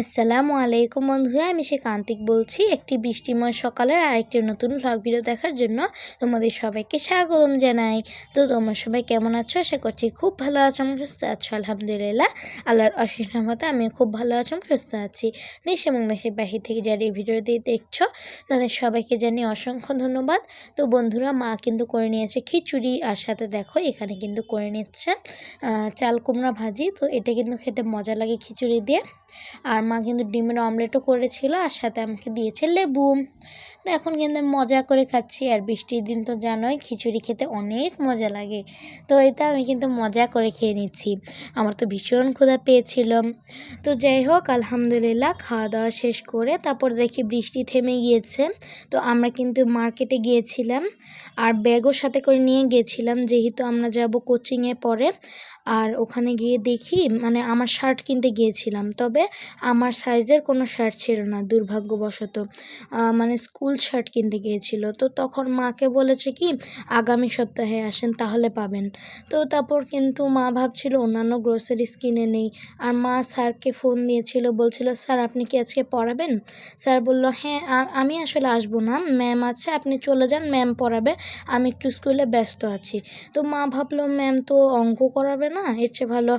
আসসালামু আলাইকুম বন্ধুরা, আমি সে কান্তিক বলছি। একটি বৃষ্টিময় সকালের আরেকটি নতুন ভ্লগ ভিডিও দেখার জন্য তোমাদের সবাইকে স্বাগতম জানাই। তো তোমরা সবাই কেমন আছো? আশা করছি খুব ভালো আছো, আমি সুস্থ আছো, আলহামদুলিল্লাহ। আল্লাহর অশেষ নামতে আমি খুব ভালো আছি, আমি সুস্থ আছি। দেশ এবং দেশের বাহির থেকে যারা এই ভিডিওটি দেখছ, তাদের সবাইকে জানিয়ে অসংখ্য ধন্যবাদ। তো বন্ধুরা, মা কিন্তু করে নিয়েছে খিচুড়ি, আর সাথে দেখো, এখানে কিন্তু করে নিচ্ছেন চাল কুমড়া ভাজি। তো এটা কিন্তু খেতে মজা লাগে খিচুড়ি দিয়ে। আর মা কিন্তু ডিমের অমলেটও করেছিল আর সাথে আমাকে দিয়েছে লেবু। তো এখন কিন্তু আমি মজা করে খাচ্ছি আর বৃষ্টির দিন তো জানোই, খিচুড়ি খেতে অনেক মজা লাগে। তো এটা আমি কিন্তু মজা করে খেয়ে নিচ্ছি। আমার তো ভীষণ ক্ষুধা পেয়েছিল। তো যাই হোক, আলহামদুলিল্লাহ খাওয়া দাওয়া শেষ করে তারপর দেখি বৃষ্টি থেমে গিয়েছে। তো আমরা কিন্তু মার্কেটে গিয়েছিলাম আর ব্যাগও সাথে করে নিয়ে গিয়েছিলাম, যেহেতু আমরা যাব কোচিংয়ে পরে। আর ওখানে গিয়ে দেখি মানে আমার শার্ট কিনতে গিয়েছিলাম। তবে আমার সাইজের কোনো শার্ট ছিল না, দুর্ভাগ্যবশত। মানে স্কুল শার্ট কিনতে গিয়েছিল। তো তখন মাকে বলেছে কি, আগামী সপ্তাহে আসেন, তাহলে পাবেন। তো তারপর কিন্তু মা ভাবছিল, অন্যান্য গ্রোসারিস কিনে নেই। আর মা স্যারকে ফোন দিয়েছিল, বলছিল, স্যার, আপনি কি আজকে পড়াবেন? স্যার বলল হ্যাঁ আমি আসলে আসব না। ম্যাম আছে, আপনি চলে যান ম্যাম পড়াবে, আমি একটু স্কুলে ব্যস্ত আছি। তো মা ভাবলো ম্যাম তো অঙ্ক করাবে না, এর চেয়ে ভালো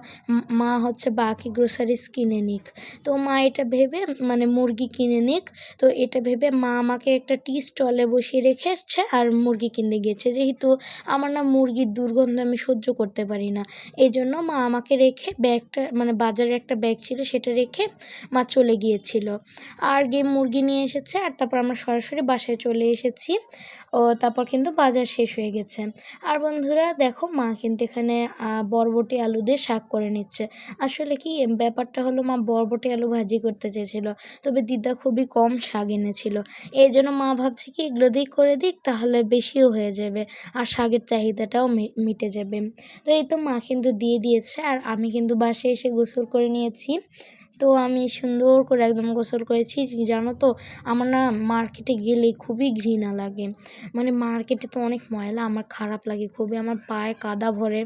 মা হচ্ছে বাকি গ্রোসারিস কিনে নিক। তো মা এটা ভেবে মানে মুরগি কিনে নিক। তো এটা ভেবে মা আমাকে একটা টি স্টলে বসিয়ে রেখেছে আর মুরগি কিনতে গিয়েছে। যেহেতু আমার না মুরগির দুর্গন্ধ আমি সহ্য করতে পারি না। এই জন্য মা আমাকে রেখে ব্যাগটা মানে বাজারে একটা ব্যাগ ছিল সেটা রেখে মা চলে গিয়েছিল। আর গিয়ে মুরগি নিয়ে এসেছে আর তারপর আমরা সরাসরি বাসায় চলে এসেছি। ও তারপর কিন্তু বাজার শেষ হয়ে গেছে। আর বন্ধুরা দেখো মা কিন্তু এখানে বরবটি আলু দিয়ে শাক করে নিচ্ছে। আসলে কি, ব্যাপারটা হলো মা বরবটি আলু ভাজি করতে চেয়েছিল। তবে দিদা খুবই কম শাক এনেছিল। এই জন্য মা ভাবছে কি, এগুলো দিক করে দিক, তাহলে বেশিও হয়ে যাবে আর শাকের চাহিদাটাও মিটে যাবে। তো এই তো মা কিন্তু দিয়ে দিয়েছে, আর আমি কিন্তু বাসায় এসে গোসল করে নিয়েছি। তো আমি সুন্দর করে একদম গোসল করেছি। জানো তো, আমার না মার্কেটে গেলে খুবই ঘৃণা লাগে। মানে মার্কেটে তো অনেক ময়লা, আমার খারাপ লাগে খুবই, আমার পায়ে কাদা ভরে।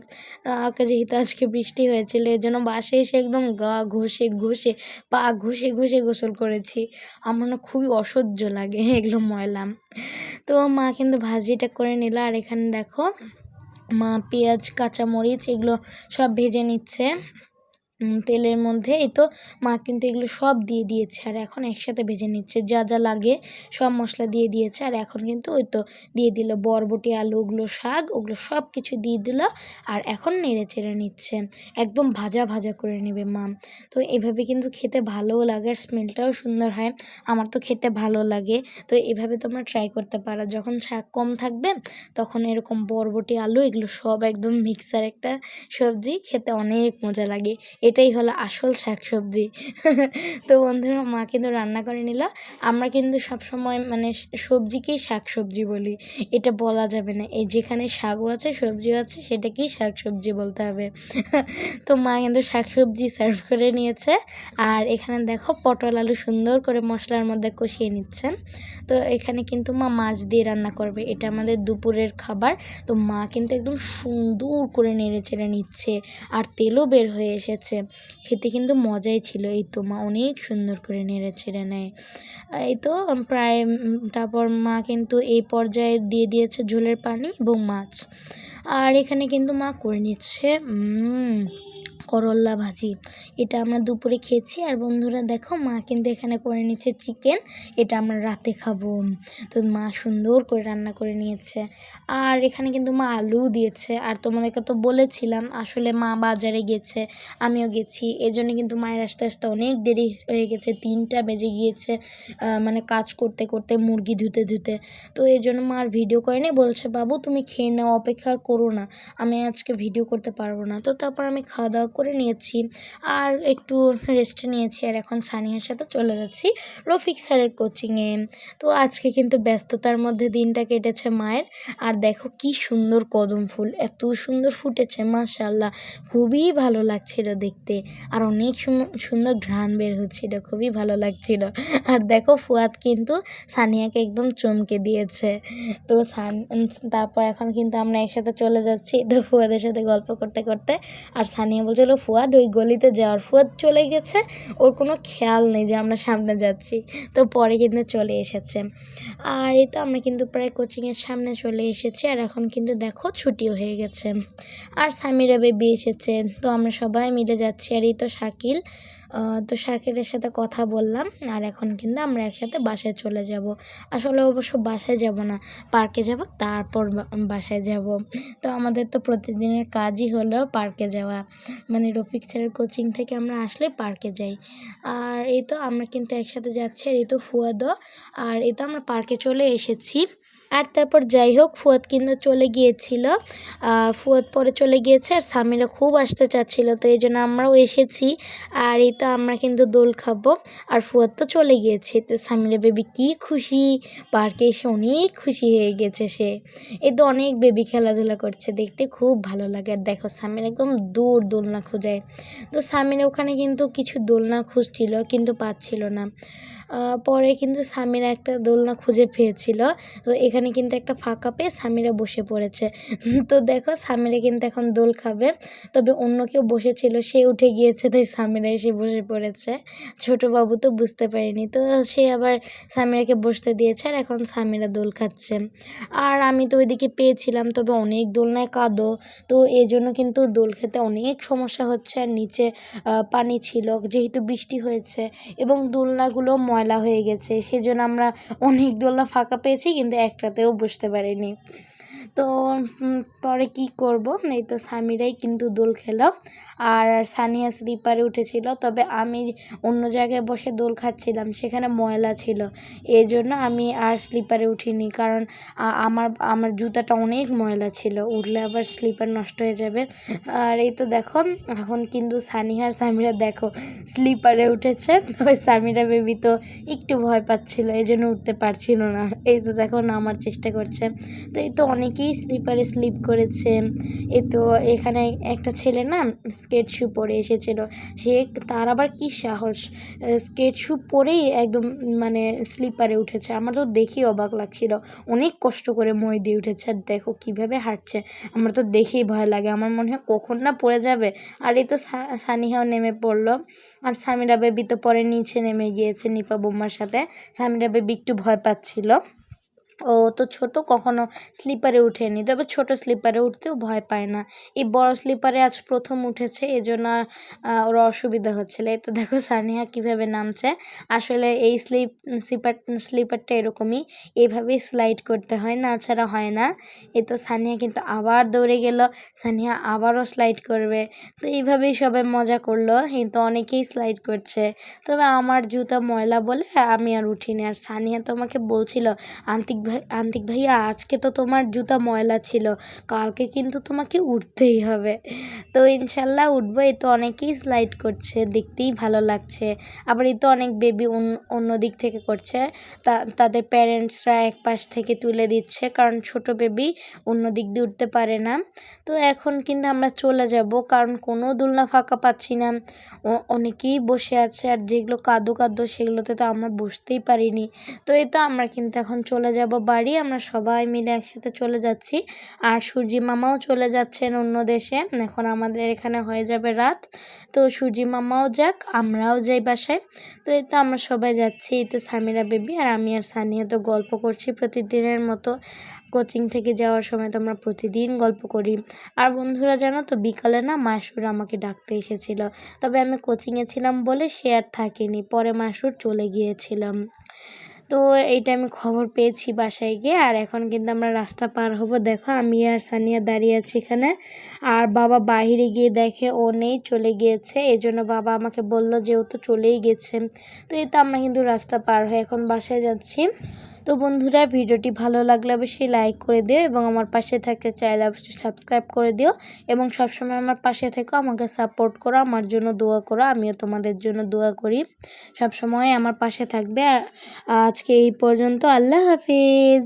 যেহেতু আজকে বৃষ্টি হয়েছিল এর জন্য বাসে এসে একদম গা ঘষে ঘষে, পা ঘষে ঘষে গোসল করেছি। আমার না খুবই অসহ্য লাগে এগুলো ময়লা। তো মা কিন্তু ভাজিটা করে নিল, আর এখানে দেখো মা পেঁয়াজ, কাঁচামরিচ, এগুলো সব ভেজে নিচ্ছে। তেলের মধ্যে এই তো মা কিন্তু এগুলো সব দিয়ে দিয়েছে আর এখন একসাথে ভেজে নিচ্ছে। যা যা লাগে সব মশলা দিয়ে দিয়েছে আর এখন কিন্তু ওই তো দিয়ে দিল বরবটি, আলু, ওগুলো শাক, ওগুলো সব কিছু দিয়ে দিল আর এখন নেড়ে চেড়ে নিচ্ছে। একদম ভাজা ভাজা করে নেবে মা। তো এভাবে কিন্তু খেতে ভালোও লাগে আর স্মেলটাও সুন্দর হয়। আমার তো খেতে ভালো লাগে। তো এভাবে তোমরা ট্রাই করতে পারো। যখন শাক কম থাকবে তখন এরকম বরবটি, আলু এগুলো সব একদম মিক্সার একটা সবজি। খেতে অনেক মজা লাগে। এটাই হলো আসল শাকসবজি। তো বন্ধুরা, মা কিন্তু রান্না করে নিল। আমরা কিন্তু সবসময় মানে সবজিকেই শাকসবজি বলি। এটা বলা যাবে না। এই যেখানে শাকও আছে, সবজিও আছে, সেটাকেই শাকসবজি বলতে হবে। তো মা কিন্তু শাকসবজি সার্ভ করে নিয়েছে। আর এখানে দেখো, পটল আলু সুন্দর করে মশলার মধ্যে কষিয়ে নিচ্ছেন। তো এখানে কিন্তু মা মাছ দিয়ে রান্না করবে। এটা আমাদের দুপুরের খাবার। তো মা কিন্তু একদম সুন্দর করে নেড়ে চেড়ে নিচ্ছে। আর তেলও বের হয়ে এসেছে। খেতে কিন্তু মজাই ছিল। এই তো মা অনেক সুন্দর করে নেড়েছে ছেড়ে নেয়। এই তো প্রায় তারপর মা কিন্তু এই পর্যায়ে দিয়ে দিয়েছে ঝোলের পানি এবং মাছ। আর এখানে কিন্তু মা করে নিচ্ছে করল্লা ভাজি। এটা আমরা দুপুরে খেয়েছি আর বন্ধুরা দেখো, মা কিন্তু এখানে করে নিচ্ছে চিকেন এটা আমরা রাতে খাব। তো মা সুন্দর করে রান্না করে নিয়েছে। আর এখানে কিন্তু মা আলু দিয়েছে। আর তোমাদেরকে তো বলেছিলাম, আসলে মা বাজারে গেছে, আমিও গেছি। এই জন্য কিন্তু মায়ের আসতে আসতে অনেক দেরি হয়ে গেছে, তিনটা বেজে গিয়েছে মানে কাজ করতে করতে, মুরগি ধুতে ধুতে। তো এই জন্য মা আর ভিডিও করেনি, বলছে, বাবু, তুমি খেয়ে নাও, অপেক্ষা করো না। আমি আজকে ভিডিও করতে পারব না। তো তারপর আমি খাওয়া দাওয়া করে নিয়েছি। আর একটু রেস্ট নিয়েছি আর এখন সানিয়ার সাথে চলে যাচ্ছি রফিক স্যারের কোচিংয়ে তো আজকে কিন্তু ব্যস্ততার মধ্যে দিনটা কেটেছে মায়ের। আর দেখো কি সুন্দর কদম ফুল, এত সুন্দর ফুটেছে মাশাল্লাহ খুবই ভালো লাগছিল দেখতে। আর অনেক সুন্দর ঘ্রাণ বের হচ্ছিল খুবই ভালো লাগছিল। আর দেখো ফুয়াদ কিন্তু সানিয়াকে একদম চমকে দিয়েছে। তো সান, তারপর এখন কিন্তু আমরা একসাথে চলে যাচ্ছি। তো ফুয়াদের সাথে গল্প করতে করতে আর সানিয়া বলছে হলো ফুয়াদ ওই গলিতে যাওয়ার ফুয়াদ চলে গেছে। ওর কোনো খেয়াল নেই যে আমরা সামনে যাচ্ছি। তো পরে কিন্তু চলে এসেছে। আর এই তো আমরা কিন্তু প্রায় কোচিংয়ের সামনে চলে এসেছি। আর এখন কিন্তু দেখো ছুটিও হয়ে গেছে। আর সামিরা বেবি এসেছে। তো আমরা সবাই মিলে যাচ্ছি। আর এই তো শাকিল। তো শাকিলের সাথে কথা বললাম, আর এখন কিন্তু আমরা একসাথে বাসায় চলে যাব। আসলে অবশ্য বাসায় যাব না, পার্কে যাব, তারপর বাসায় যাব। তো আমাদের তো প্রতিদিনের কাজই হলো পার্কে যাওয়া। মানে রফিক স্যারের কোচিং থেকে আমরা আসলে পার্কে যাই। আর এই তো আমরা কিন্তু একসাথে যাচ্ছি, আর এই তো ফুয়াদও আর এই তো আমরা পার্কে চলে এসেছি। আর তারপর যাই হোক, ফুয়াদ কিন্তু চলে গিয়েছিল। ফুয়াদ পরে চলে গিয়েছে আর সামিরা খুব আসতে চাচ্ছিল, তো এই জন্য আমরাও এসেছি আর এই তো আমরা কিন্তু দোল খাব আর ফুয়াদ তো চলে গিয়েছে। তো সামিরা বেবি কি খুশি? পার্কে এসে অনেক খুশি হয়ে গেছে সে। এই তো অনেক বেবি খেলাধুলা করছে, দেখতে খুব ভালো লাগে। আর দেখো, সামির একদম দূর দোলনা খোঁজায়। তো সামির ওখানে কিন্তু কিছু দোলনা খুঁজছিল, কিন্তু পাচ্ছিল না। পরে কিন্তু সামিরা একটা দোলনা খুঁজে পেয়েছিল। তো এখানে কিন্তু একটা ফাঁকা পেয়ে সামিরা বসে পড়েছে। তো দেখো সামিরা কিন্তু এখন দোল খাবে। তবে অন্য কেউ বসেছিল, সে উঠে গিয়েছে, তাই সামিরা এসে বসে পড়েছে। ছোট বাবু তো বুঝতে পারেনি। তো সে আবার সামিরাকে বসতে দিয়েছে আর এখন সামিরা দোল খাচ্ছে। আর আমি তো ওইদিকে পেয়েছিলাম, তবে অনেক দোলনায় কাঁদো। তো এই জন্য কিন্তু দোল খেতে অনেক সমস্যা হচ্ছে। আর নিচে পানি ছিল, যেহেতু বৃষ্টি হয়েছে। এবং দোলনাগুলো ময়লা হয়ে গেছে সেজন্য আমরা অনেক দোলনা ফাঁকা পেয়েছি কিন্তু একটাতেও বসতে পারিনি। তো পরে কি করব? এই তো সামিরাই কিন্তু দোল খেলো। আর সানিয়া স্লিপারে উঠেছিল, তবে আমি অন্য জায়গায় বসে দোল খাচ্ছিলাম, সেখানে ময়লা ছিল। এই জন্য আমি আর স্লিপারে উঠিনি, কারণ আমার আমার জুতাটা অনেক ময়লা ছিল। উঠলে আবার স্লিপার নষ্ট হয়ে যাবে। আর এই তো দেখো, এখন কিন্তু সানিয়া আর সামিরা দেখো, স্লিপারে উঠেছে। ওই সামিরা বেবি তো একটু ভয় পাচ্ছিল এই জন্য উঠতে পারছিল না। এই তো দেখো, নামার চেষ্টা করছে। তো এই তো অনেকেই স্লিপারে স্লিপ করেছে? এ তো এখানে একটা ছেলে না স্কেট শু পরে এসেছিল। সে তার আবার কি সাহস? স্কেট শু পরেই একদম মানে স্লিপারে উঠেছে। আমার তো দেখেই অবাক লাগছিল। অনেক কষ্ট করে মই দিয়ে উঠেছে। আর দেখো কীভাবে হাঁটছে। আমার তো দেখেই ভয় লাগে। আমার মনে হয় কখন না পড়ে যাবে। আর এই তো সানিহাও নেমে পড়ল। আর সামিরা বেবি তো পরে নিচে নেমে গিয়েছে নিপা বোম্মার সাথে। সামিরা বেবি একটু ভয় পাচ্ছিল। ও তো ছোট কখনো স্লিপারে উঠেনি। তবে ছোট স্লিপারে উঠতেও ভয় পায় না। এই বড় স্লিপারে আজ প্রথম উঠেছে, এজন্য ওর অসুবিধা হচ্ছিল এই তো দেখো সানিয়া কীভাবে নামছে। আসলে এই স্লিপ, স্লিপার, স্লিপারটা এরকমই এইভাবেই স্লাইড করতে হয়, না ছাড়া হয় না। এই তো সানিয়া কিন্তু আবার দৌড়ে গেল, সানিয়া আবারও স্লাইড করবে। তো এইভাবেই সবাই মজা করল কিন্তু অনেকেই স্লাইড করছে। তবে আমার জুতা ময়লা বলে আমি আর উঠিনি। আর সানিয়া তো আমাকে বলছিল আন্তিক ভাই আন্তিক ভাইয়া, আজকে তো তোমার জুতা ময়লা ছিল, কালকে কিন্তু তোমাকে উঠতেই হবে। তো ইনশাল্লাহ উঠবো, এই তো অনেকেই স্লাইড করছে, দেখতেই ভালো লাগছে। আবার এই তো অনেক বেবি অন্য দিক থেকে করছে, তা, তাদের প্যারেন্টসরা এক পাশ থেকে তুলে দিচ্ছে, কারণ ছোট বেবি অন্য দিক দিয়ে উঠতে পারে না। তো এখন কিন্তু আমরা চলে যাব, কারণ কোনো দোলনা ফাঁকা পাচ্ছি না। অনেকেই বসে আছে, আর যেগুলো কাদো কাদো, সেগুলোতে তো আমরা বসতেই পারিনি। তো এই তো আমরা কিন্তু এখন চলে যাব বাড়ি, আমরা সবাই মিলে একসাথে চলে যাচ্ছি। আর সূর্যি মামাও চলে যাচ্ছেন অন্য দেশে। এখন আমাদের এখানে হয়ে যাবে রাত। তো সূর্যি মামাও যাক, আমরাও যাই বাসায়। তো এই তো আমরা সবাই যাচ্ছি, এই তো সামিরা বেবি আর আমি আর সানিয়া তো গল্প করছি প্রতিদিনের মতো। কোচিং থেকে যাওয়ার সময় তো আমরা প্রতিদিন গল্প করি। আর বন্ধুরা জানো তো, বিকালে না মাসুর আমাকে ডাকতে এসেছিল। তবে আমি কোচিংয়ে ছিলাম বলে সে আর থাকিনি, পরে মাসুর চলে গিয়েছিলাম। তো এইটা আমি খবর পেয়েছি বাসায় গিয়ে, আর এখন কিন্তু আমরা রাস্তা পার হব। দেখো, আমি আর সানিয়া দাঁড়িয়ে আছি এখানে। আর বাবা বাহিরে গিয়ে দেখে ও নেই, চলে গিয়েছে। এই জন্য বাবা আমাকে বলল যে ও তো চলেই গেছে। তো এই তো আমরা কিন্তু রাস্তা পার হয়ে এখন বাসায় যাচ্ছি। তো বন্ধুরা, ভিডিওটি ভালো লাগলে অবশ্যই লাইক করে দিও এবং আমার পাশে থাকতে চাইলে অবশ্যই সাবস্ক্রাইব করে দিও এবং সবসময় আমার পাশে থেকো, আমাকে সাপোর্ট করো, আমার জন্য দোয়া করো, আমিও তোমাদের জন্য দোয়া করি। সবসময় আমার পাশে থাকবে। আজকে এই পর্যন্ত, আল্লাহ হাফিজ।